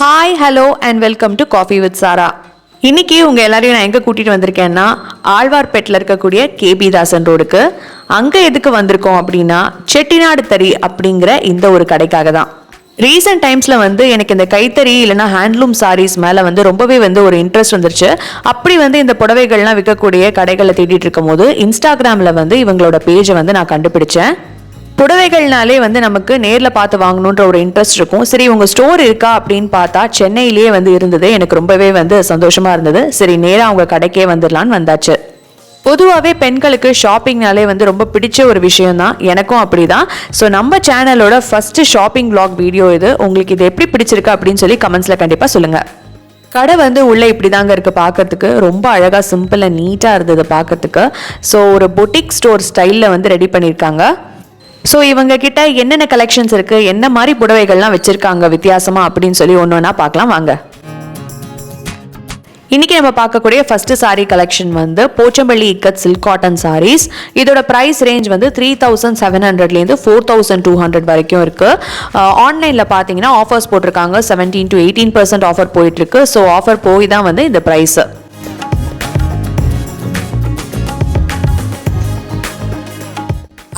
Hi hello and welcome to coffee with Sara இன்னைக்கு உங்கள் எல்லாரையும் நான் எங்கே கூட்டிகிட்டு வந்திருக்கேன்னா ஆழ்வார்பேட்டில் இருக்கக்கூடிய கேபி தாசன் ரோடுக்கு. அங்கே எதுக்கு வந்திருக்கோம் அப்படின்னா செட்டிநாடு தறி அப்படிங்கிற இந்த ஒரு கடைக்காக தான். ரீசெண்ட் டைம்ஸில் வந்து எனக்கு இந்த கைத்தறி இல்லைனா ஹேண்ட்லூம் சாரீஸ் மேலே வந்து ரொம்பவே வந்து ஒரு இன்ட்ரெஸ்ட் வந்துருச்சு. அப்படி வந்து இந்த புடவைகள்லாம் விற்கக்கூடிய கடைகளை தேடிட்டு இருக்கும்போது இன்ஸ்டாகிராமில் வந்து இவங்களோட பேஜை வந்து நான் கண்டுபிடிச்சேன். புடவைகள்னாலே வந்து நமக்கு நேரில் பார்த்து வாங்கணுன்ற ஒரு இன்ட்ரெஸ்ட் இருக்கும். சரி உங்கள் ஸ்டோர் இருக்கா அப்படின்னு பார்த்தா சென்னையிலேயே வந்து இருந்தது. எனக்கு ரொம்பவே வந்து சந்தோஷமாக இருந்தது. சரி நேராக அவங்க கடைக்கே வந்துடலான்னு வந்தாச்சு. பொதுவாகவே பெண்களுக்கு ஷாப்பிங்னாலே வந்து ரொம்ப பிடிச்ச ஒரு விஷயம் தான் எனக்கும் அப்படிதான். ஸோ நம்ம சேனலோட ஃபஸ்ட்டு ஷாப்பிங் பிளாக் வீடியோ இது. உங்களுக்கு இது எப்படி பிடிச்சிருக்கு அப்படின்னு சொல்லி கமெண்ட்ஸில் கண்டிப்பாக சொல்லுங்கள் கடை வந்து உள்ளே இப்படி தாங்க இருக்குது பார்க்கறதுக்கு. ரொம்ப அழகாக சிம்பிளாக நீட்டாக இருந்தது பார்க்கறதுக்கு. ஸோ ஒரு பொட்டிக் ஸ்டோர் ஸ்டைலில் வந்து ரெடி பண்ணியிருக்காங்க. ஸோ இவங்க கிட்ட என்னென்ன கலெக்ஷன்ஸ் இருக்குது என்ன மாதிரி புடவைகள்லாம் வச்சுருக்காங்க வித்தியாசமா அப்படின்னு சொல்லி ஒன்று ஒன்றா பார்க்கலாம் வாங்க. இன்னைக்கு நம்ம பார்க்கக்கூடிய ஃபஸ்ட்டு சாரீ கலெக்ஷன் வந்து போச்சம்பள்ளி இக்கத் சில்க் காட்டன் சாரீஸ் இதோட ப்ரைஸ் ரேஞ்ச் வந்து த்ரீ தௌசண்ட் செவன் ஹண்ட்ரட்லேருந்து ஃபோர் தௌசண்ட் டூ ஹண்ட்ரட் வரைக்கும் இருக்குது ஆன்லைனில் பார்த்தீங்கன்னா ஆஃபர்ஸ் போட்டிருக்காங்க. Seventeen to eighteen percent offer போயிட்டுருக்கு ஸோ ஆஃபர் போய் தான் வந்து இந்த ப்ரைஸு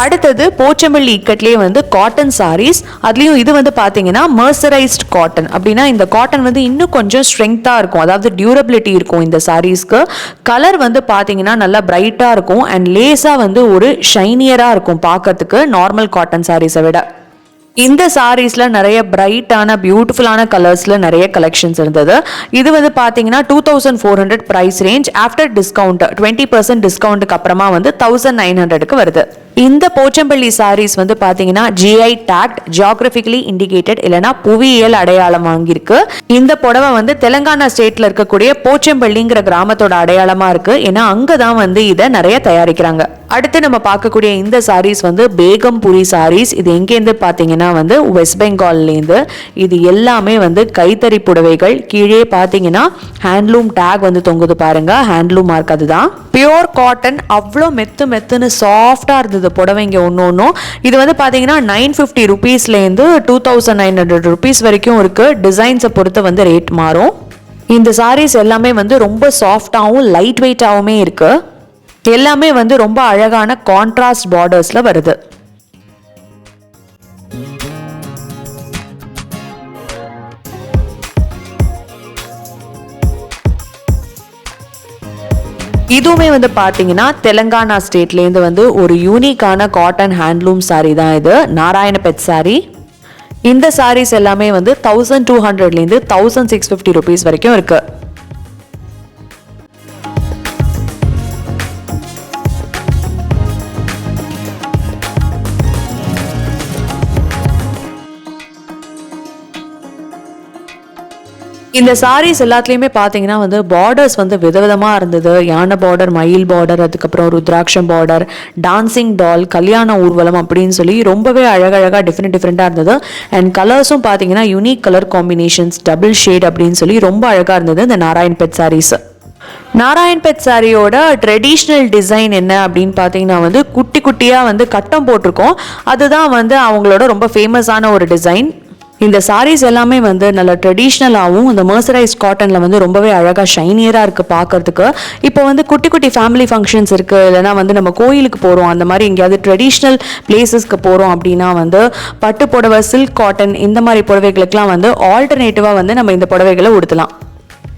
அடுத்தது போச்சம்பள்ளி இக்கட்லேயே வந்து காட்டன் சாரீஸ் அதுலேயும் இது வந்து பார்த்தீங்கன்னா மர்சரைஸ்ட் காட்டன் அப்படின்னா இந்த காட்டன் வந்து இன்னும் கொஞ்சம் ஸ்ட்ரெங்க்த்தாக இருக்கும். அதாவது டியூரபிலிட்டி இருக்கும் இந்த சாரீஸ்க்கு கலர் வந்து பார்த்தீங்கன்னா நல்லா பிரைட்டாக இருக்கும் அண்ட் லேஸாக வந்து ஒரு ஷைனியராக இருக்கும் பார்க்கறதுக்கு நார்மல் காட்டன் சாரீஸை விட. இந்த சாரீஸில் நிறைய பிரைட்டான பியூட்டிஃபுல்லான கலர்ஸில் நிறைய கலெக்ஷன்ஸ் இருந்தது. இது வந்து பார்த்தீங்கன்னா two thousand four hundred price range after discount twenty percent டிஸ்கவுண்ட்டுக்கு அப்புறமா வந்து தௌசண்ட் நைன் ஹண்ட்ரடுக்கு வருது. இந்த போச்சம்பள்ளி சாரீஸ் வந்து பார்த்தீங்கன்னா ஜிஐ டேக்ட் ஜியாகிரபிகலி இண்டிகேட்டட் இல்லைன்னா புவியியல் அடையாளம் வாங்கியிருக்கு. இந்த புடவை வந்து தெலங்கானா ஸ்டேட்ல இருக்கக்கூடிய போச்சம்பள்ளிங்கிற கிராமத்தோட அடையாளமா இருக்கு. ஏன்னா அங்கதான் வந்து இதை நிறைய தயாரிக்கிறாங்க. அடுத்து நம்ம பார்க்கக்கூடிய இந்த சாரீஸ் வந்து பேகம்புரி சாரீஸ் இது எங்கேருந்து பார்த்தீங்கன்னா வந்து வெஸ்ட் பெங்கால்லேருந்து இது எல்லாமே வந்து கைத்தறி புடவைகள். கீழே பார்த்தீங்கன்னா ஹேண்ட்லூம் டேக் வந்து தொங்குது பாருங்க. ஹேண்ட்லூம் மார்க் அதுதான். பியோர் காட்டன் அவ்வளோ மெத்து மெத்துன்னு சாஃப்டாக இருந்தது புடவைங்க ஒன்று ஒன்றும் இது வந்து பார்த்தீங்கன்னா nine fifty ருபீஸ்லேருந்து two thousand nine hundred rupees வரைக்கும் இருக்குது டிசைன்ஸை பொறுத்து வந்து ரேட் மாறும். இந்த சாரீஸ் எல்லாமே வந்து ரொம்ப சாஃப்டாகவும் லைட் வெயிட்டாகவுமே இருக்குது எல்லாமே வந்து ரொம்ப அழகான கான்ட்ராஸ்ட் பார்டர்ஸில் வருது. இதுவுமே வந்து பார்த்தீங்கன்னா தெலங்கானா ஸ்டேட்லேருந்து வந்து ஒரு யூனிக்கான காட்டன் ஹேண்ட்லூம் சாரீ தான் இது. நாராயண பெட் சாரீ இந்த சாரீஸ் எல்லாமே வந்து தௌசண்ட் டூ ஹண்ட்ரட்லேருந்து தௌசண்ட் சிக்ஸ் ஃபிஃப்டி ருபீஸ் வரைக்கும் இருக்குது இந்த சாரீஸ் எல்லாத்துலேயுமே பார்த்தீங்கன்னா வந்து பார்டர்ஸ் வந்து விதவிதமாக இருந்தது. யானை பார்டர் மயில் பார்டர் அதுக்கப்புறம் ருத்ராட்சம் பார்டர் டான்சிங் டால் கல்யாண ஊர்வலம் அப்படின்னு சொல்லி ரொம்பவே அழகழகாக டிஃப்ரெண்ட் டிஃப்ரெண்ட்டாக இருந்தது. அண்ட் கலர்ஸும் பார்த்தீங்கன்னா unique colour combinations double shade அப்படின்னு சொல்லி ரொம்ப அழகாக இருந்தது இந்த நாராயண் பெட் சாரீஸ் நாராயண் பெட் சாரியோட ட்ரெடிஷ்னல் டிசைன் என்ன அப்படின்னு பார்த்தீங்கன்னா வந்து குட்டி குட்டியாக வந்து கட்டம் போட்டிருக்கோம். அதுதான் வந்து அவங்களோட ரொம்ப ஃபேமஸான ஒரு டிசைன் இந்த சாரீஸ் எல்லாமே வந்து நல்ல ட்ரெடிஷ்னலாகவும் இந்த மர்சரைஸ் காட்டனில் வந்து ரொம்பவே அழகாக ஷைனியராக இருக்குது பார்க்கறதுக்கு. இப்போ வந்து குட்டி குட்டி ஃபேமிலி ஃபங்க்ஷன்ஸ் இருக்குது இல்லைனா வந்து நம்ம கோயிலுக்கு போகிறோம் அந்த மாதிரி எங்கேயாவது ட்ரெடிஷ்னல் பிளேசஸ்க்கு போகிறோம் அப்படின்னா வந்து பட்டு புடவை சில்க் காட்டன் இந்த மாதிரி புடவைகளுக்கெல்லாம் வந்து ஆல்டர்னேட்டிவாக வந்து நம்ம இந்த புடவைகளை உடுத்தலாம்.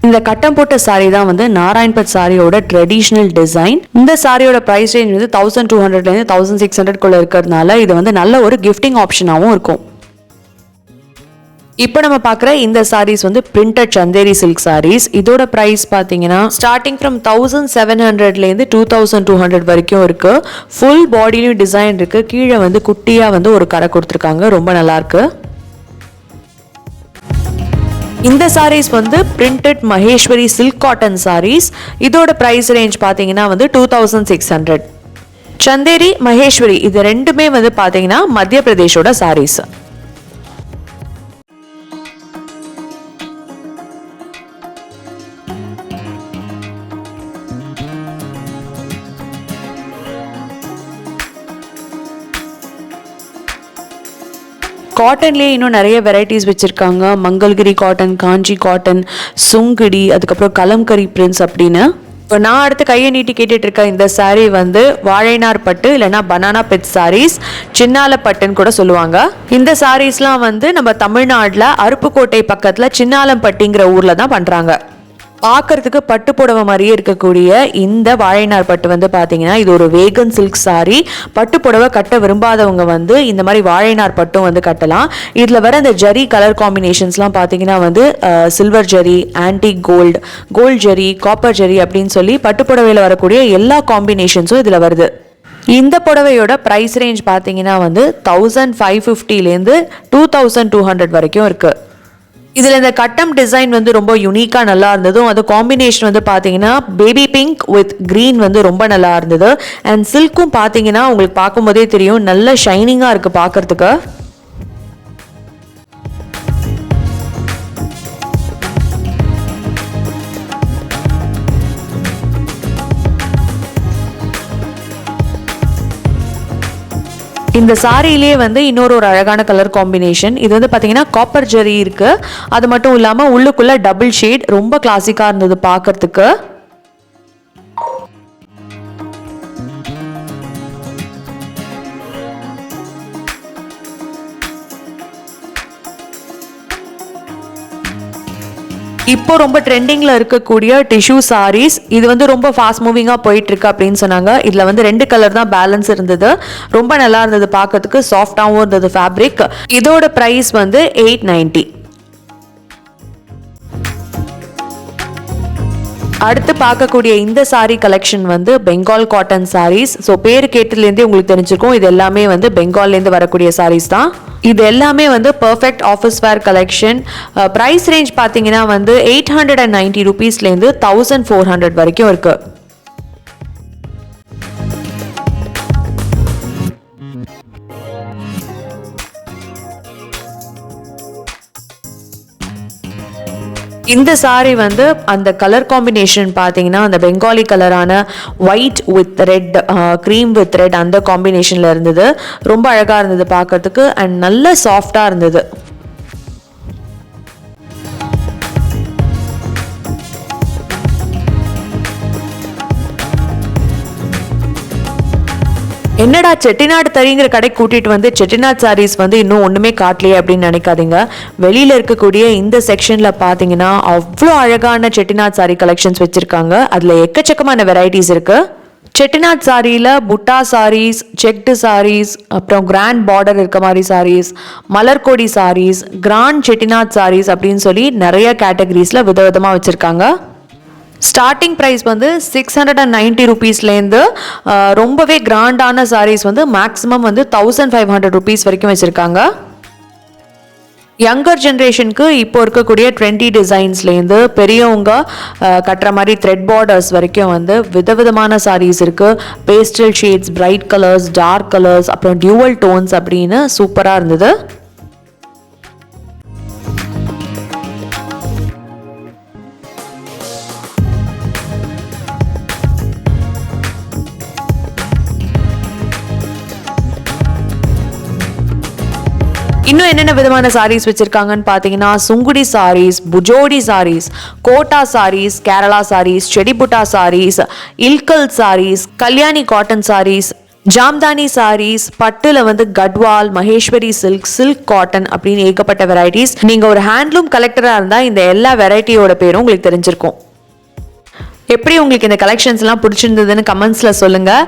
இந்த கட்டம் போட்ட சாரி தான் வந்து நாராயண்பட் சாரியோட ட்ரெடிஷ்னல் டிசைன் இந்த சாரியோட ப்ரைஸ் ரேஞ்ச் வந்து தௌசண்ட் டூ ஹண்ட்ரட்லேருந்து தௌசண்ட் சிக்ஸ் ஹண்ட்ரட்குள்ளே இருக்கிறதுனால இது வந்து நல்ல ஒரு கிஃப்டிங் ஆப்ஷனாகவும் இருக்கும். இப்போ நம்ம பார்க்குற இந்த சாரீஸ் வந்து பிரிண்டட் சந்தேரி சில்க் சாரீஸ் இதோட ப்ரைஸ் பார்த்தீங்கன்னா ஸ்டார்டிங் ஃப்ரம் தௌசண்ட் செவன் ஹண்ட்ரட்லேருந்து டூ தௌசண்ட் டூ ஹண்ட்ரட் வரைக்கும் இருக்குது ஃபுல் பாடிலையும் டிசைன் இருக்குது கீழே வந்து குட்டியாக வந்து ஒரு கரை கொடுத்துருக்காங்க. ரொம்ப நல்லாயிருக்கு இந்த சாரீஸ் வந்து printed Maheshwari silk cotton saris இதோட ப்ரைஸ் ரேஞ்ச் பார்த்தீங்கன்னா வந்து two thousand six hundred Chanderi Maheshwari இது ரெண்டுமே வந்து பார்த்தீங்கன்னா மத்திய பிரதேஷோட சாரீஸ் காட்டன்லேயே இன்னும் நிறைய வெரைட்டிஸ் வச்சுருக்காங்க. மங்கள்கிரி காட்டன் காஞ்சி காட்டன் சுங்குடி அதுக்கப்புறம் கலம்கரி பிரின்ஸ் அப்படின்னு. இப்போ நான் அடுத்து கையை நீட்டி கேட்டுட்டு இருக்க இந்த சாரீ வந்து வாழைநார் பட்டு இல்லைன்னா பனானா பெட் சாரீஸ் சின்னால பட்டுன்னு கூட சொல்லுவாங்க. இந்த சாரீஸ்லாம் வந்து நம்ம தமிழ்நாட்டில் அருப்புக்கோட்டை பக்கத்தில் சின்னாலம்பட்டிங்கிற ஊரில் தான் பண்ணுறாங்க பார்க்கறதுக்கு பட்டு புடவை மாதிரியே இருக்கக்கூடிய இந்த வாழைநார் பட்டு வந்து பார்த்தீங்கன்னா இது ஒரு வேகன் சில்க் சாரி பட்டு புடவை கட்ட விரும்பாதவங்க வந்து இந்த மாதிரி வாழைநார் பட்டும் வந்து கட்டலாம். இதில் வர இந்த ஜரி கலர் காம்பினேஷன்ஸ்லாம் பார்த்தீங்கன்னா வந்து silver zari antique gold gold zari copper zari அப்படின்னு சொல்லி பட்டு புடவையில் வரக்கூடிய எல்லா காம்பினேஷன்ஸும் இதில் வருது. இந்த புடவையோட ப்ரைஸ் ரேஞ்ச் பார்த்தீங்கன்னா வந்து தௌசண்ட் ஃபைவ் ஃபிஃப்டிலேருந்து டூ தௌசண்ட் டூ ஹண்ட்ரட் வரைக்கும் இருக்குது இதில் இந்த கட்டம் டிசைன் வந்து ரொம்ப யூனிக்காக நல்லா இருந்ததும் அது காம்பினேஷன் வந்து பார்த்தீங்கன்னா பேபி பிங்க் வித் க்ரீன் வந்து ரொம்ப நல்லா இருந்தது. அண்ட் சில்க்கும் பார்த்தீங்கன்னா உங்களுக்கு பார்க்கும்போதே தெரியும் நல்ல ஷைனிங்காக இருக்குது பார்க்கறதுக்கு இந்த சாரியிலே வந்து இன்னொரு ஒரு அழகான கலர் காம்பினேஷன் இது வந்து பார்த்தீங்கன்னா காப்பர் ஜெரி இருக்குது அது மட்டும் இல்லாமல் உள்ளுக்குள்ளே டபுள் ஷேட் ரொம்ப கிளாசிக்காக இருந்தது பார்க்குறதுக்கு இப்போ ரொம்ப ட்ரெண்டிங்கில் இருக்கக்கூடிய டிஷ்யூ சாரீஸ் இது வந்து ரொம்ப ஃபாஸ்ட் மூவிங்காக போயிட்டு இருக்கு அப்படின்னு சொன்னாங்க. இதில் வந்து ரெண்டு கலர் தான் பேலன்ஸ் இருந்தது. ரொம்ப நல்லா இருந்தது பார்க்கறதுக்கு சாஃப்டாகவும் இருந்தது ஃபேப்ரிக் இதோட ப்ரைஸ் வந்து எயிட் நைன்ட்டி அடுத்து பார்க்கக்கூடிய இந்த சாரீ கலெக்ஷன் வந்து பெங்கால் காட்டன் சாரீஸ் ஸோ பேர் கேட்டதுலேருந்தே உங்களுக்கு தெரிஞ்சிருக்கும் இது எல்லாமே வந்து பெங்கால்லேருந்து வரக்கூடிய சாரீஸ் தான். இது எல்லாமே வந்து perfect office wear collection price range பார்த்தீங்கன்னா வந்து எயிட் ஹண்ட்ரட் அண்ட் நைன்ட்டி ருபீஸ்லேருந்து தௌசண்ட் ஃபோர் ஹண்ட்ரட் வரைக்கும் இருக்குது இந்த சாரீ வந்து அந்த கலர் காம்பினேஷன் பார்த்தீங்கன்னா அந்த Bengali கலரான white with red cream with red அந்த காம்பினேஷனில் இருந்தது. ரொம்ப அழகாக இருந்தது பார்க்கறதுக்கு. அண்ட் நல்ல சாஃப்டாக இருந்தது. என்னடா செட்டிநாடு தறிங்கிற கடை கூட்டிட்டு வந்து செட்டிநாட் சாரீஸ் வந்து இன்னும் ஒன்றுமே காட்டலையே அப்படின்னு நினைக்காதீங்க. வெளியில் இருக்கக்கூடிய இந்த செக்ஷனில் பார்த்தீங்கன்னா அவ்வளோ அழகான செட்டிநாட் சாரீ கலெக்ஷன்ஸ் வச்சுருக்காங்க. அதில் எக்கச்சக்கமான வெரைட்டிஸ் இருக்குது செட்டிநாட் சாரியில் புட்டா சாரீஸ் செக்டு சாரீஸ் அப்புறம் கிராண்ட் பார்டர் இருக்க மாதிரி சாரீஸ் மலர்கொடி சாரீஸ் கிராண்ட் செட்டிநாட் சாரீஸ் அப்படின்னு சொல்லி நிறைய கேட்டகரிஸில் விதவிதமாக வச்சுருக்காங்க. ஸ்டார்டிங் ப்ரைஸ் வந்து சிக்ஸ் ஹண்ட்ரட் அண்ட் நைன்ட்டி ருபீஸ்லேருந்து ரொம்பவே கிராண்டான சாரீஸ் வந்து மேக்ஸிமம் வந்து தௌசண்ட் ஃபைவ் ஹண்ட்ரட் ருபீஸ் வரைக்கும் வச்சுருக்காங்க. யங்கர் ஜென்ரேஷனுக்கு இப்போ இருக்கக்கூடிய ட்ரெண்டி டிசைன்ஸ்லேருந்து பெரியவங்க கட்டுற மாதிரி த்ரெட் பார்டர்ஸ் வரைக்கும் வந்து விதவிதமான சாரீஸ் இருக்குது pastel shades bright colours dark colours அப்புறம் டியூவல் டோன்ஸ் அப்படின்னு சூப்பராக இருந்தது. இன்னும் என்னென்ன விதமான சாரீஸ் வச்சுருக்காங்கன்னு பார்த்தீங்கன்னா சுங்குடி சாரீஸ் புஜோடி சாரீஸ் கோட்டா சாரீஸ் கேரளா சாரீஸ் செடிபுட்டா சாரீஸ் இல்கல் சாரீஸ் கல்யாணி காட்டன் சாரீஸ் ஜாம்தானி சாரீஸ் பட்டுல வந்து Gadwal Maheshwari silk silk cotton அப்படின்னு ஏகப்பட்ட வெரைட்டிஸ் நீங்க ஒரு ஹேண்ட்லூம் கலெக்டரா இருந்தா இந்த எல்லா வெரைட்டியோட பேரும் உங்களுக்கு தெரிஞ்சிருக்கும். எப்படி உங்களுக்கு இந்த கலெக்ஷன்ஸ்லாம் பிடிச்சிருந்ததுன்னு கமெண்ட்ஸில் சொல்லுங்கள்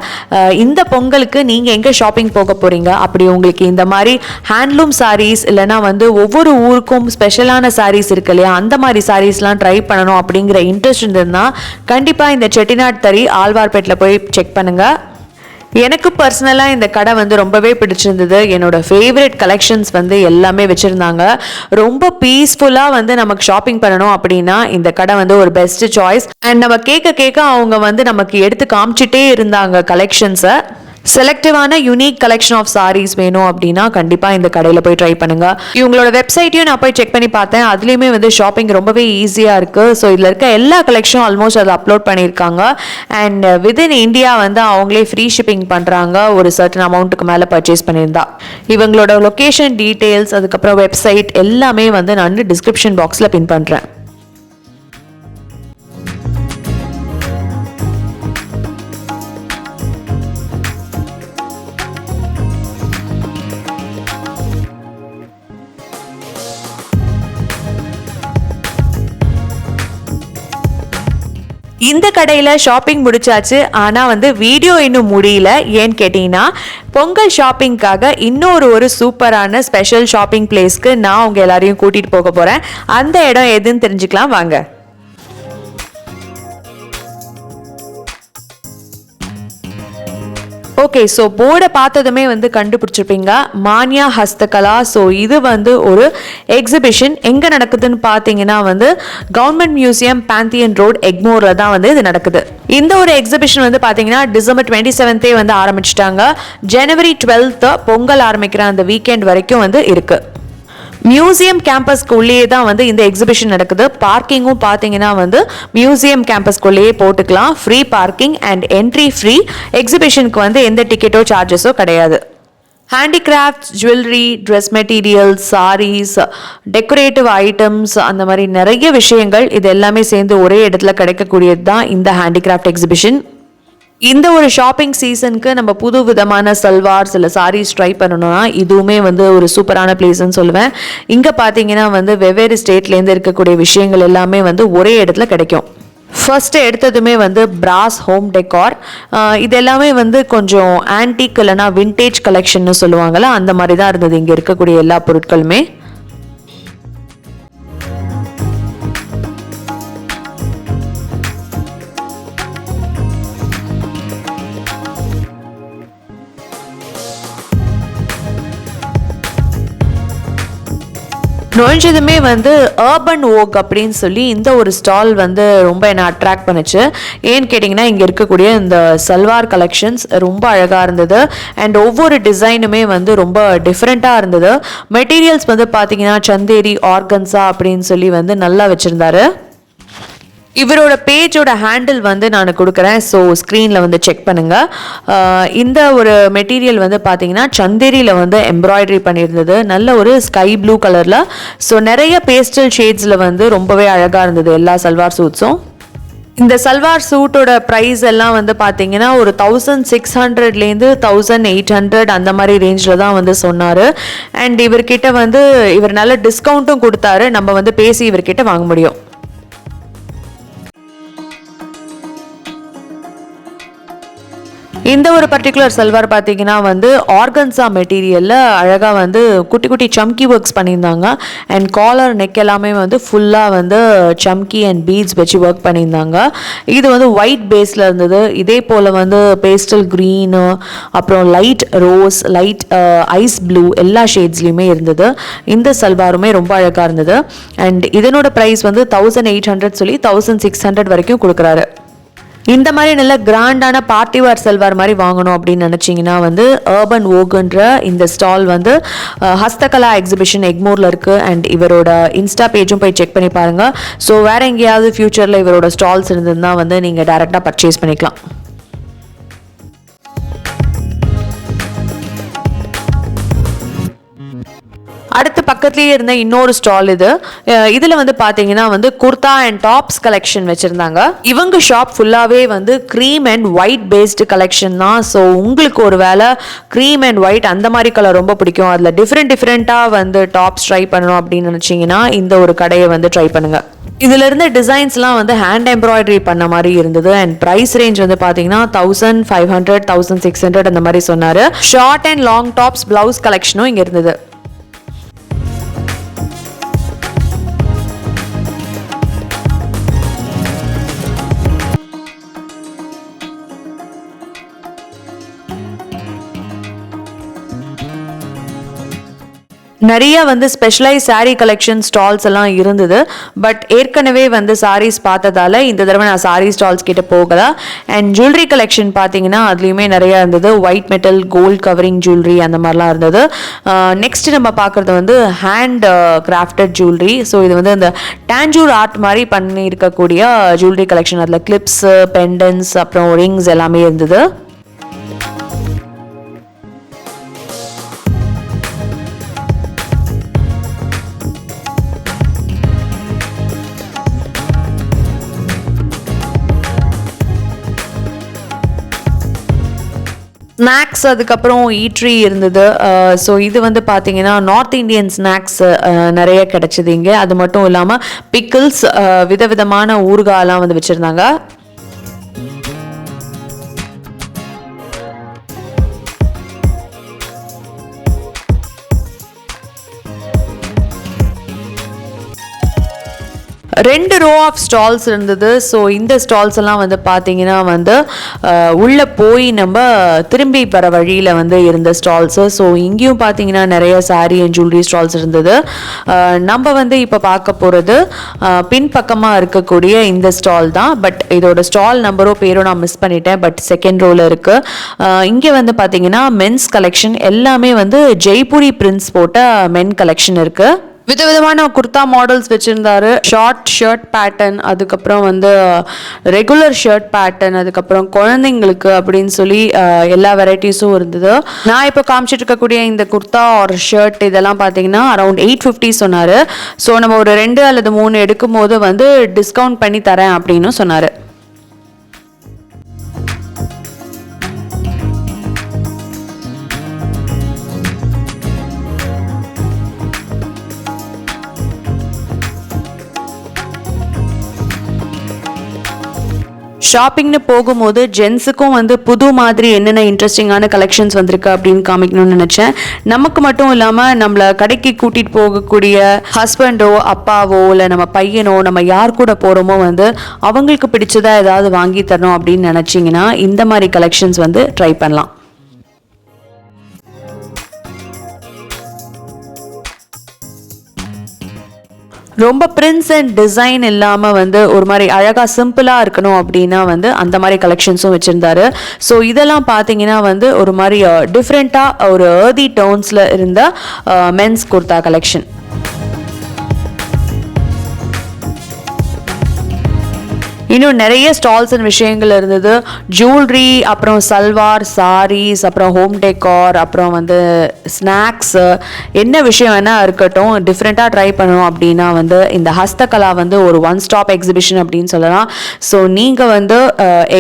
இந்த பொங்கலுக்கு நீங்கள் எங்கே ஷாப்பிங் போக போகிறீங்க அப்படி உங்களுக்கு இந்த மாதிரி ஹேண்ட்லூம் சாரீஸ் இல்லைன்னா வந்து ஒவ்வொரு ஊருக்கும் ஸ்பெஷலான சாரீஸ் இருக்கு இல்லையா? அந்த மாதிரி சாரீஸ்லாம் ட்ரை பண்ணணும் அப்படிங்கிற இன்ட்ரெஸ்ட் இருந்ததுன்னா கண்டிப்பாக இந்த செட்டிநாட் தறி ஆழ்வார்பேட்டில் போய் செக் பண்ணுங்கள் எனக்கு பர்சனலாக இந்த கடை வந்து ரொம்பவே பிடிச்சிருந்தது. என்னோட ஃபேவரட் கலெக்ஷன்ஸ் வந்து எல்லாமே வச்சுருந்தாங்க. ரொம்ப பீஸ்ஃபுல்லாக வந்து நமக்கு ஷாப்பிங் பண்ணணும் அப்படின்னா இந்த கடை வந்து ஒரு பெஸ்ட் சாய்ஸ் அண்ட் நம்ம கேட்க கேட்க அவங்க வந்து நமக்கு எடுத்து காமிச்சிட்டே இருந்தாங்க கலெக்ஷன்ஸை செலக்டிவான யூனிக் கலெக்ஷன் ஆஃப் சாரீஸ் வேணும் அப்படின்னா கண்டிப்பாக இந்த கடையில் போய் ட்ரை பண்ணுங்க. இவங்களோட வெப்சைட்டையும் நான் போய் செக் பண்ணி பார்த்தேன். அதுலேயுமே வந்து ஷாப்பிங் ரொம்பவே ஈஸியாக இருக்குது ஸோ இதில் இருக்க எல்லா கலெக்ஷனும் ஆல்மோஸ்ட் அதை அப்லோட் பண்ணியிருக்காங்க. அண்ட் விதின் இந்தியா வந்து அவங்களே ஃப்ரீ ஷிப்பிங் பண்ணுறாங்க ஒரு சர்டன் அமௌண்ட்டுக்கு மேலே பர்ச்சேஸ் பண்ணியிருந்தா. இவங்களோட லொக்கேஷன் டீட்டெயில்ஸ் அதுக்கப்புறம் வெப்சைட் எல்லாமே வந்து நான் டிஸ்கிரிப்ஷன் பாக்ஸில் பின் பண்ணுறேன் இந்த கடையில் ஷாப்பிங் முடிச்சாச்சு. ஆனால் வந்து வீடியோ இன்னும் முடியல. ஏன்னு கேட்டிங்கன்னா பொங்கல் ஷாப்பிங்க்காக இன்னொரு ஒரு சூப்பரான ஸ்பெஷல் ஷாப்பிங் பிளேஸ்க்கு நான் உங்கள் எல்லாரையும் கூட்டிகிட்டு போக போகிறேன் அந்த இடம் எதுன்னு தெரிஞ்சுக்கலாம். வாங்க. ஓகே ஸோ போர்டை பார்த்ததுமே வந்து கண்டுபிடிச்சிருப்பீங்க. மானியா ஹஸ்தகலா. ஸோ இது வந்து ஒரு எக்ஸிபிஷன் எங்கே நடக்குதுன்னு பார்த்தீங்கன்னா வந்து கவர்மெண்ட் மியூசியம் பேந்தியன் ரோட் எக்மோரில் தான் வந்து இது நடக்குது. இந்த ஒரு எக்ஸிபிஷன் வந்து பார்த்தீங்கன்னா டிசம்பர் டுவெண்ட்டி செவன்த்தே வந்து ஆரம்பிச்சிட்டாங்க. ஜனவரி டுவெல்த்து பொங்கல் ஆரம்பிக்கிற அந்த வீக்கெண்ட் வரைக்கும் வந்து இருக்குது மியூசியம் கேம்பஸ்க்கு உள்ளேயே தான் வந்து இந்த எக்ஸிபிஷன் நடக்குது. பார்க்கிங்கும் பார்த்தீங்கன்னா வந்து மியூசியம் கேம்பஸ்க்குள்ளேயே போட்டுக்கலாம். Free parking and entry free எக்ஸிபிஷனுக்கு வந்து எந்த டிக்கெட்டோ சார்ஜஸோ கிடையாது. Handicrafts jewellery dress materials saris decorative items அந்த மாதிரி நிறைய விஷயங்கள் இது எல்லாமே சேர்ந்து ஒரே இடத்துல கிடைக்கக்கூடியது தான் இந்த ஹேண்டிகிராஃப்ட் எக்ஸிபிஷன் இந்த ஒரு ஷாப்பிங் சீசனுக்கு நம்ம புது விதமான சல்வார்ஸ் இல்லை சாரீஸ் ட்ரை பண்ணணும்னா இதுவுமே வந்து ஒரு சூப்பரான பிளேஸ்ன்னு சொல்லுவேன். இங்கே பார்த்தீங்கன்னா வந்து வெவ்வேறு ஸ்டேட்லேருந்து இருக்கக்கூடிய விஷயங்கள் எல்லாமே வந்து ஒரே இடத்துல கிடைக்கும். ஃபர்ஸ்ட் எடுத்ததுமே வந்து பிராஸ் ஹோம் டெக்கார் இது எல்லாமே வந்து கொஞ்சம் ஆன்டிக் இல்லைனா வின்டேஜ் கலெக்ஷன்னு சொல்லுவாங்கள்ல அந்த மாதிரி தான் இருந்தது. இங்கே இருக்கக்கூடிய எல்லா பொருட்களுமே. நுழைஞ்சதுமே வந்து அர்பன் ஓக் அப்படின்னு சொல்லி இந்த ஒரு ஸ்டால் வந்து ரொம்ப என்னை அட்ராக்ட் பண்ணுச்சு. ஏன்னு கேட்டிங்கன்னா இங்கே இருக்கக்கூடிய இந்த சல்வார் கலெக்ஷன்ஸ் ரொம்ப அழகாக இருந்தது. அண்ட் ஒவ்வொரு டிசைனுமே வந்து ரொம்ப டிஃப்ரெண்ட்டாக இருந்தது. மெட்டீரியல்ஸ் வந்து பார்த்தீங்கன்னா சந்தேரி ஆர்கன்ஸா அப்படின்னு சொல்லி வந்து நல்லா வச்சுருந்தாரு. இவரோட பேஜோட ஹேண்டில் வந்து நான் கொடுக்குறேன். ஸோ ஸ்க்ரீனில் வந்து செக் பண்ணுங்கள் இந்த ஒரு மெட்டீரியல் வந்து பார்த்தீங்கன்னா சந்தேரியில் வந்து எம்ப்ராய்டரி பண்ணியிருந்தது. நல்ல ஒரு ஸ்கை ப்ளூ கலரில் ஸோ நிறைய பேஸ்டல் ஷேட்ஸில் வந்து ரொம்பவே அழகாக இருந்தது எல்லா சல்வார் சூட்ஸும் இந்த சல்வார் சூட்டோட ப்ரைஸ் எல்லாம் வந்து பார்த்தீங்கன்னா ஒரு தௌசண்ட் சிக்ஸ் ஹண்ட்ரட்லேருந்து தௌசண்ட் எயிட் ஹண்ட்ரட் அந்த மாதிரி ரேஞ்சில் தான் வந்து சொன்னார். அண்ட் இவர்கிட்ட வந்து இவர் நல்ல டிஸ்கவுண்ட்டும் கொடுத்தாரு. நம்ம வந்து பேசி இவர்கிட்ட வாங்க முடியும். இந்த ஒரு பர்டிகுலர் சல்வார் பார்த்தீங்கன்னா வந்து ஆர்கன்ஸா மெட்டீரியலில் அழகாக வந்து குட்டி குட்டி சம்கி ஒர்க்ஸ் பண்ணியிருந்தாங்க. அண்ட் காலர் நெக் எல்லாமே வந்து ஃபுல்லாக வந்து சம்கி அண்ட் பீட்ஸ் வச்சு ஒர்க் பண்ணியிருந்தாங்க. இது வந்து ஒயிட் பேஸில் இருந்தது. இதே போல் வந்து பேஸ்டல் க்ரீனு அப்புறம் light rose light ice blue எல்லா ஷேட்ஸ்லேயுமே இருந்தது. இந்த சல்வாருமே ரொம்ப அழகாக இருந்தது. அண்ட் இதனோட ப்ரைஸ் வந்து தௌசண்ட் எயிட் ஹண்ட்ரட் சொல்லி தௌசண்ட் சிக்ஸ் ஹண்ட்ரட் வரைக்கும் கொடுக்குறாரு. இந்த மாதிரி நல்ல கிராண்டான பார்ட்டி வேர் செல்வார் மாதிரி வாங்கணும் அப்படின்னு நினச்சிங்கன்னா வந்து அர்பன் ஓகுன்ற இந்த ஸ்டால் வந்து ஹஸ்தகலா எக்ஸிபிஷன் எக்மோரில் இருக்குது அண்ட் இவரோட இன்ஸ்டா பேஜும் போய் செக் பண்ணி பாருங்கள் ஸோ வேறு எங்கேயாவது ஃப்யூச்சரில் இவரோட ஸ்டால்ஸ் இருந்ததுன்னா வந்து நீங்கள் டேரெக்டாக பர்ச்சேஸ் பண்ணிக்கலாம். அடுத்து பக்கத்துலேயே இருந்த இன்னொரு ஸ்டால் இது. இதில் வந்து பார்த்தீங்கன்னா வந்து குர்தா அண்ட் டாப்ஸ் கலெக்ஷன் வச்சுருந்தாங்க. இவங்க ஷாப் ஃபுல்லாகவே வந்து cream and white based collection தான். ஸோ உங்களுக்கு ஒரு வேளை க்ரீம் அண்ட் ஒயிட் அந்த மாதிரி கலர் ரொம்ப பிடிக்கும். அதில் டிஃப்ரெண்ட் டிஃப்ரெண்ட்டாக வந்து டாப்ஸ் ட்ரை பண்ணணும் அப்படின்னு நினச்சிங்கன்னா இந்த ஒரு கடையை வந்து ட்ரை பண்ணுங்கள் இதுல இருந்த டிசைன்ஸ்லாம் வந்து ஹேண்ட் எம்ப்ராய்டரி பண்ண மாதிரி இருந்தது. அண்ட் ப்ரைஸ் ரேஞ்ச் வந்து பாத்தீங்கன்னா thousand five hundred thousand six hundred அந்த மாதிரி சொன்னாரு. Short and long tops blouse கலெக்ஷனும் இங்க இருந்தது. நிறைய வந்து ஸ்பெஷலைஸ் சாரீ கலெக்ஷன் ஸ்டால்ஸ் எல்லாம் இருந்தது. பட் ஏற்கனவே வந்து சாரீஸ் பார்த்ததால இந்த தடவை நான் சாரீ ஸ்டால்ஸ் கிட்ட போகல. அண்ட் ஜுவல்லரி கலெக்ஷன் பார்த்தீங்கன்னா அதுலேயுமே நிறைய இருந்தது. White metal gold covering jewellery அந்த மாதிரிலாம் இருந்தது. நெக்ஸ்ட் நம்ம பார்க்குறது வந்து ஹேண்ட் கிராஃப்டட் ஜுவல்லரி ஸோ இது வந்து அந்த டேஞ்சூர் ஆர்ட் மாதிரி பண்ணியிருக்கக்கூடிய ஜுவல்லரி கலெக்ஷன் அதில் கிளிப்ஸு பெண்டன்ஸ் அப்புறம் ரிங்ஸ் எல்லாமே இருந்தது. ஸ்நாக்ஸ் அதுக்கப்புறம் ஈட்ரி இருந்தது. ஸோ இது வந்து பார்த்தீங்கன்னா நார்த் இந்தியன் ஸ்நாக்ஸ் நிறைய கிடச்சிது இங்கே. அது மட்டும் இல்லாமல் பிக்கிள்ஸ் விதவிதமான ஊறுகாலாம் வந்து வச்சுருந்தாங்க. ரெண்டு ரோ ஆஃப் ஸ்டால்ஸ் இருந்தது. ஸோ இந்த ஸ்டால்ஸ் எல்லாம் வந்து பார்த்தீங்கன்னா வந்து உள்ளே போய் நம்ம திரும்பி வர வழியில் வந்து இருந்த ஸ்டால்ஸு ஸோ இங்கேயும் பார்த்தீங்கன்னா நிறைய saree அண்ட் ஜுவல்லரி ஸ்டால்ஸ் இருந்தது. நம்ம வந்து இப்போ பார்க்க போகிறது பின்பக்கமாக இருக்கக்கூடிய இந்த ஸ்டால் தான். பட் இதோட ஸ்டால் நம்பரோ பேரோ நான் மிஸ் பண்ணிட்டேன். பட் செகண்ட் ரோவில் இருக்குது இங்கே வந்து பார்த்தீங்கன்னா மென்ஸ் கலெக்ஷன் எல்லாமே வந்து ஜெய்ப்பூரி பிரிண்ட்ஸ் போட்ட மென் கலெக்ஷன் இருக்குது விதவிதமான குர்தா மாடல்ஸ் வச்சுருந்தாரு. ஷார்ட் ஷர்ட் பேட்டர்ன் அதுக்கப்புறம் வந்து ரெகுலர் ஷர்ட் பேட்டர்ன் அதுக்கப்புறம் குழந்தைங்களுக்கு அப்படின்னு சொல்லி uh, எல்லா வெரைட்டிஸும் இருந்தது. நான் இப்போ காமிச்சிட்டு இருக்கக்கூடிய இந்த குர்தா ஒரு ஷர்ட் இதெல்லாம் பார்த்தீங்கன்னா அரௌண்ட் எயிட் ஃபிஃப்டி சொன்னார். ஸோ நம்ம ஒரு ரெண்டு அல்லது மூணு எடுக்கும் போது வந்து டிஸ்கவுண்ட் பண்ணி தரேன் அப்படின்னு சொன்னார். ஷாப்பிங்னு போகும்போது ஜென்ஸுக்கும் வந்து புது மாதிரி என்னென்ன இன்ட்ரெஸ்டிங்கான கலெக்ஷன்ஸ் வந்திருக்கு அப்படின்னு காமிக்கணும்னு நினச்சேன். நமக்கு மட்டும் இல்லாமல் நம்மளை கடைக்கு கூட்டிகிட்டு போகக்கூடிய ஹஸ்பண்டோ அப்பாவோ இல்லை நம்ம பையனோ நம்ம யார் கூட போகிறோமோ வந்து அவங்களுக்கு பிடிச்சதாக ஏதாவது வாங்கி தரணும் அப்படின்னு நினச்சிங்கன்னா இந்த மாதிரி கலெக்ஷன்ஸ் வந்து ட்ரை பண்ணலாம். ரொம்ப பிரிண்ட்ஸ் அண்ட் டிசைன் இல்லாமல் வந்து ஒரு மாதிரி அழகாக சிம்பிளாக இருக்கணும் அப்படின்னா வந்து அந்த மாதிரி கலெக்ஷன்ஸும் வச்சுருந்தாரு. ஸோ இதெல்லாம் பார்த்தீங்கன்னா வந்து ஒரு மாதிரி டிஃப்ரெண்ட்டாக ஒரு ஏர்தி டவுன்ஸில் இருந்த மென்ஸ் குர்தா கலெக்ஷன் இன்னும் நிறைய ஸ்டால்ஸ் அண்ட் விஷயங்கள் இருந்தது. ஜுவல்லரி அப்புறம் சல்வார் சாரீஸ் அப்புறம் ஹோம் டெக்கார் அப்புறம் வந்து ஸ்நாக்ஸு என்ன விஷயம் வேணால் இருக்கட்டும் டிஃப்ரெண்ட்டாக ட்ரை பண்ணணும் அப்படின்னா வந்து இந்த ஹஸ்தகலா வந்து ஒரு ஒன் ஸ்டாப் எக்ஸிபிஷன் அப்படின்னு சொல்லலாம். ஸோ நீங்கள் வந்து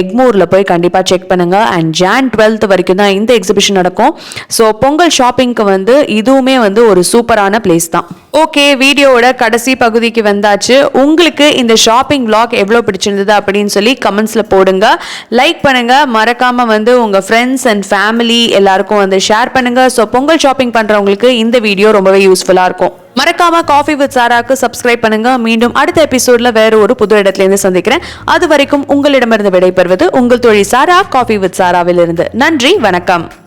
எக்மூரில் போய் கண்டிப்பாக செக் பண்ணுங்கள் அண்ட் ஜான் டுவெல்த் வரைக்கும் தான் இந்த எக்ஸிபிஷன் நடக்கும். ஸோ பொங்கல் ஷாப்பிங்க்கு வந்து இதுவுமே வந்து ஒரு சூப்பரான பிளேஸ் தான். ஓகே வீடியோவோட கடைசி பகுதிக்கு வந்தாச்சு. உங்களுக்கு இந்த ஷாப்பிங் vlog எவ்வளோ பிடிச்சிருந்தது? அப்படின்னு சொல்லி கமெண்ட்ஸில் போடுங்க. லைக் பண்ணுங்க. மறக்காம வந்து உங்க ஃப்ரெண்ட்ஸ் அண்ட் ஃபேமிலி எல்லாருக்கும் வந்து ஷேர் பண்ணுங்க. ஸோ பொங்கல் ஷாப்பிங் பண்றவங்களுக்கு இந்த வீடியோ ரொம்பவே யூஸ்ஃபுல்லாக இருக்கும். மறக்காம காஃபி வித் சாராக்கு சப்ஸ்கிரைப் பண்ணுங்க. மீண்டும் அடுத்த எபிசோட்ல வேற ஒரு புது இடத்துல இருந்து சந்திக்கிறேன். அது வரைக்கும் உங்களிடமிருந்து விடைபெறுவது உங்கள் தொழில் சாரா காஃபி வித் சாராவிலிருந்து. நன்றி வணக்கம்.